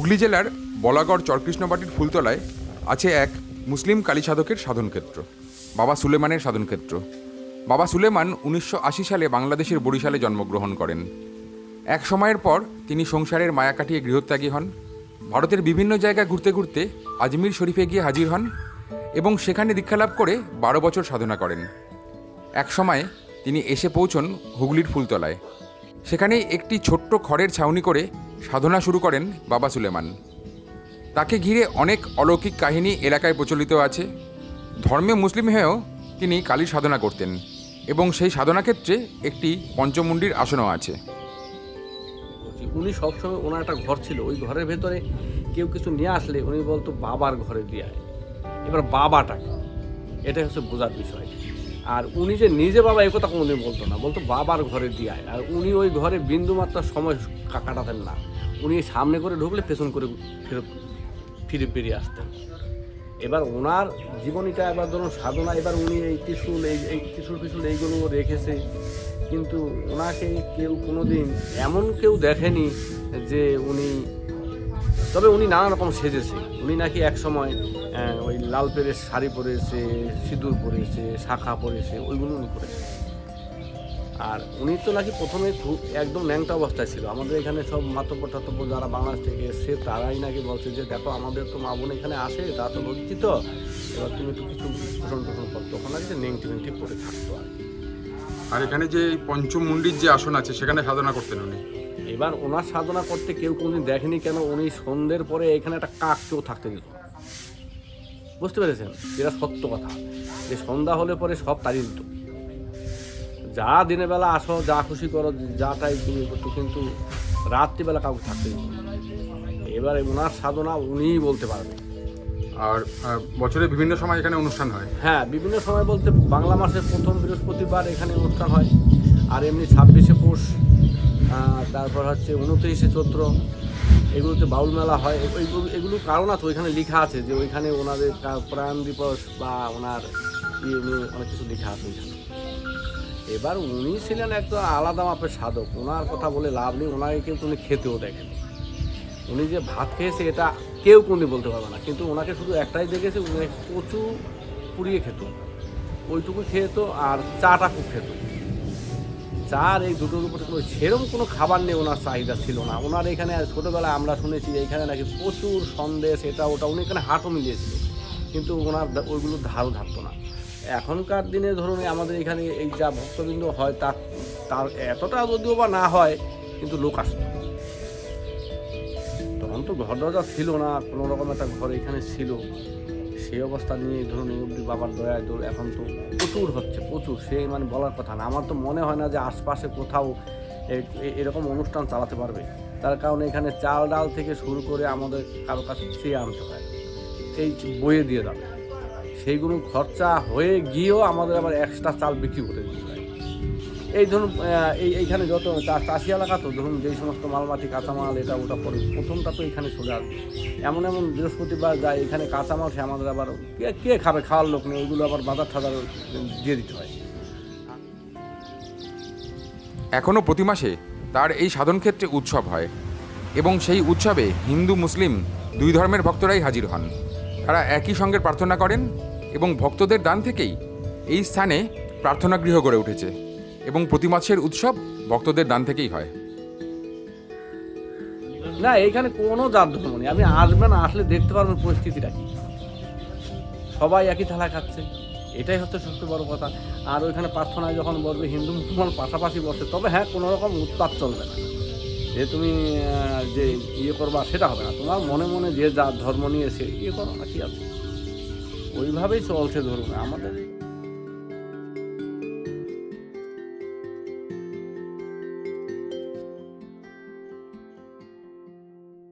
হুগলি জেলার বলাগড় চরকৃষ্ণবাটির ফুলতলায় আছে এক মুসলিম কালী সাধকের সাধনক্ষেত্র, বাবা সুলেমানের সাধনক্ষেত্র। বাবা সুলেমান উনিশশো আশি সালে বাংলাদেশের বরিশালে জন্মগ্রহণ করেন। এক সময়ের পর তিনি সংসারের মায়া কাটিয়ে গৃহত্যাগী হন। ভারতের বিভিন্ন জায়গা ঘুরতে ঘুরতে আজমির শরীফে গিয়ে হাজির হন এবং সেখানে দীক্ষালাভ করে বারো বছর সাধনা করেন। এক সময় তিনি এসে পৌঁছন হুগলির ফুলতলায়। সেখানে একটি ছোট্ট খড়ের ছাউনি করে সাধনা শুরু করেন বাবা সুলেমান। তাকে ঘিরে অনেক অলৌকিক কাহিনী এলাকায় প্রচলিত আছে। ধর্মে মুসলিম হয়েও তিনি কালীর সাধনা করতেন এবং সেই সাধনা ক্ষেত্রে একটি পঞ্চমুণ্ডির আসনও আছে। উনি সবসময় ওনার একটা ঘর ছিল। ওই ঘরের ভেতরে কেউ কিছু নিয়ে আসলে উনি বলতো বাবার ঘরে দিয়ে এবার বাবাটাকে, এটাই হচ্ছে বোঝার বিষয়। আর উনি যে নিজে বাবা এই কথা উনি বলতো না, বলতো বাবার ঘরে দিয়ে আয়। আর উনি ওই ঘরে বিন্দু মাত্রা সময় কাটাতেন না। উনি সামনে করে ঢুকলে পেছন করে ফেরত ফিরে বেরিয়ে আসতেন। এবার ওনার জীবনীটা এবার ধরুন সাধনা, এবার উনি এই ত্রিশুল, এই এই ত্রিশুল, ফিশুল এইগুলো রেখেছে। কিন্তু ওনাকে কেউ কোনোদিন, এমন কেউ দেখেনি যে উনি তবে উনি নানা রকম সেজেছে। উনি নাকি এক সময় ওই লাল পেরের শাড়ি পরেছে, সিঁদুর পরেছে, শাখা পরেছে, ওইগুলো উনি করেছে আর উনি তো নাকি প্রথমে খুব একদম ন্যাংটা অবস্থায় ছিল। আমাদের এখানে সব মাতব্য টাতব্য যারা বাংলাদেশ থেকে এসছে, তারাই নাকি বলছে যে, দেখো, আমাদের তো মা বোন এখানে আসে, তারা তো লজ্জিত এবার তুমি একটু কিছু পোষণ টোষণ করতো তখন আর কি নেংটি নেংটি পরে থাকতো আর আর এখানে যে পঞ্চমুণ্ডির যে আসন আছে, সেখানে সাধনা করতেন উনি। এবার ওনার সাধনা করতে কেউ কোনোদিন দেখেনি কেন? উনি সন্ধ্যের পরে এখানে একটা কাক কেউ থাকতে দিত বুঝতে পেরেছেন? এটা সত্য কথা। যে সন্ধ্যা হলে পরে সব তাড়িয়ে দিত। যা দিনের বেলা আসো যা খুশি করো যা টাই তুমি করতো কিন্তু রাত্রিবেলা কাউকে থাকতে দিত। এবারে ওনার সাধনা উনিই বলতে পারবে। আর বছরের বিভিন্ন সময় এখানে অনুষ্ঠান হয়। হ্যাঁ বিভিন্ন সময় বলতে বাংলা মাসের প্রথম বৃহস্পতিবার এখানে অনুষ্ঠান হয়। আর এমনি ছাব্বিশে পৌষ তারপর হচ্ছে উনত্রিশে চৈত্র, এগুলোতে বাউল মেলা হয়। এগুলো এগুলো কারণ আছে, ওইখানে লেখা আছে যে ওইখানে ওনাদের প্রয়াণ দিবস বা ওনার ইয়ে নিয়ে অনেক কিছু লেখা আছে ওইখানে। এবার উনি ছিলেন একটা আলাদা মাপের সাধক, ওনার কথা বলে লাভ নেই, ওনাকে কেউ কোনো খেতেও দেখেন উনি যে ভাত খেয়েছে, এটা কেউ কোনদিন বলতে পারবে না, কিন্তু ওনাকে শুধু একটাই দেখেছে, উনি কচু পুড়িয়ে খেত। ওইটুকু খেত আর চাটা খুব খেত। চার এই দুটোর উপরে কোনো সেরকম কোনো খাবার নেই ওনার চাহিদা ছিল না। ওনার এখানে ছোটোবেলায় আমরা শুনেছি এখানে নাকি প্রচুর সন্দেশ, এটা ওটা উনি এখানে হাটও মিলিয়েছিল। কিন্তু ওনার ওইগুলো ধারও ধারতো না। এখনকার দিনে ধরুন আমাদের এখানে এই যা ভক্তবৃন্দ হয় তার তার এতটা যদিও বা না হয়, কিন্তু লোক আসতো। তখন তো ঘর দরজা ছিল না, কোনো রকম একটা ঘর এখানে ছিল। সেই অবস্থা নিয়ে ধরুন এই অবধি বাবার দয়ায় দৌড় এখন তো প্রচুর হচ্ছে, প্রচুর। সে মানে বলার কথা না। আমার তো মনে হয় না যে আশপাশে কোথাও এরকম অনুষ্ঠান চালাতে পারবে। তার কারণে এখানে চাল ডাল থেকে শুরু করে আমাদের কারও কাছে চেয়ে আনতে হয়। এই বইয়ে দিয়ে যাবে সেইগুলো খরচা হয়ে গিয়েও আমাদের আবার এক্সট্রা চাল বিক্রি করে দিতে হয়। এই ধরুন এই এইখানে যত চাষি এলাকা তো, ধরুন যেই সমস্ত মালমাটি, কাঁচামাল, এটা ওটা পরে প্রথমটা তো এখানে চলে আসবে। এমন এমন বৃহস্পতিবার যায় এখানে কাঁচামাল সে আমাদের আবার কে কে খাবে, খাওয়ার লোক নেই, ওইগুলো আবার বাজার ঠাজার দিয়ে দিতে হয়। এখনও প্রতি মাসে তার এই সাধন ক্ষেত্রে উৎসব হয় এবং সেই উৎসবে হিন্দু, মুসলিম দুই ধর্মের ভক্তরাই হাজির হন। তারা একই সঙ্গে প্রার্থনা করেন এবং ভক্তদের দান থেকেই এই স্থানে প্রার্থনা গৃহ গড়ে উঠেছে। এবং প্রতি মাসের উৎসব ভক্তদের দান থেকেই হয়। না, এইখানে কোনো জাত ধর্ম নেই। আপনি আসবেন, আসলে দেখতে পারবেন পরিস্থিতিটা কি। সবাই একই থালা খাচ্ছে। এটাই হচ্ছে সবচেয়ে বড় কথা। আর ওইখানে প্রার্থনায় যখন বলবে হিন্দু মুসলমান পাশাপাশি বসে, তবে হ্যাঁ কোনো রকম উৎপাত চলবে না। যে তুমি যে ইয়ে করবা, সেটা হবে না। তোমার মনে মনে যে যা ধর্ম নিয়ে সে ইয়ে করো না কি আছে। ওইভাবেই চলছে ধরুন আমাদের